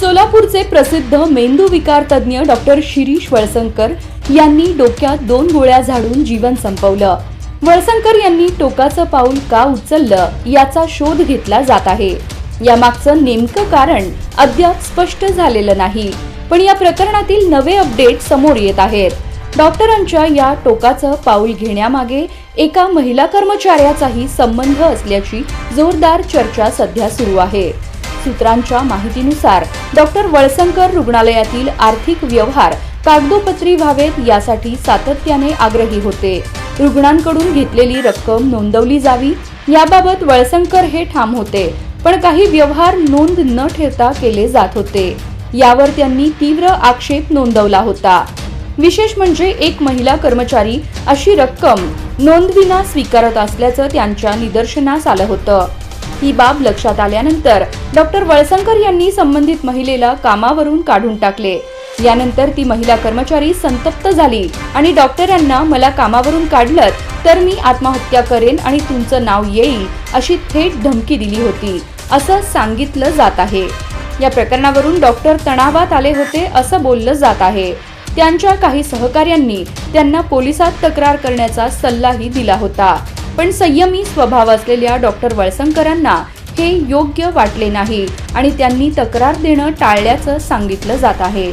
सोलापूरचे प्रसिद्ध मेंदू विकार तज्ज्ञ डॉक्टर शिरीष वळसंकर यांनी डोक्यात दोन गोळ्या झाडून जीवन संपवलं. वळसंकर यांनी टोकाचं पाऊल का उचललं याचा शोध घेतला जात आहे. यामागचं नेमकं कारण अद्याप स्पष्ट झालेलं नाही पण या प्रकरणातील नवे अपडेट समोर येत आहेत. डॉक्टरांच्या या टोकाचं पाऊल घेण्यामागे एका महिला कर्मचाऱ्याचाही संबंध असल्याची जोरदार चर्चा सध्या सुरू आहे. सूत्रांच्या माहितीनुसार डॉक्टर वळसंकर रुग्णालयातील आर्थिक व्यवहार कागदोपत्री व्हावेत यासाठी सातत्याने आग्रही होते. रुग्णांकडून घेतलेली रक्कम नोंदवली जावी याबाबत वळसंकर हे ठाम होते पण काही व्यवहार नोंद न ठेवता केले जात होते. यावर त्यांनी तीव्र आक्षेप नोंदवला होता. विशेष म्हणजे एक महिला कर्मचारी अशी रक्कम नोंदविना स्वीकारत असल्याचं त्यांच्या निदर्शनास आलं होतं. ही बाब लक्षात आल्यानंतर डॉक्टर वळसंकर यांनी संबंधित महिलेला कामावरून काढून टाकले. यानंतर ती महिला कर्मचारी संतप्त झाली आणि डॉक्टरांना मला कामावरून काढलं तर मी आत्महत्या करेन आणि तुमचं नाव येईल अशी थेट धमकी दिली होती असं सांगितलं जात आहे. या प्रकरणावरून डॉक्टर तणावात आले होते असं बोललं जात आहे. त्यांच्या काही सहकार्यांनी त्यांना पोलिसात तक्रार करण्याचा सल्लाही दिला होता. पण संयमी स्वभाव असलेल्या डॉक्टर वळसंकरांना हे योग्य वाटले नाही आणि त्यांनी तक्रार देणं टाळल्याचं सांगितलं जात आहे.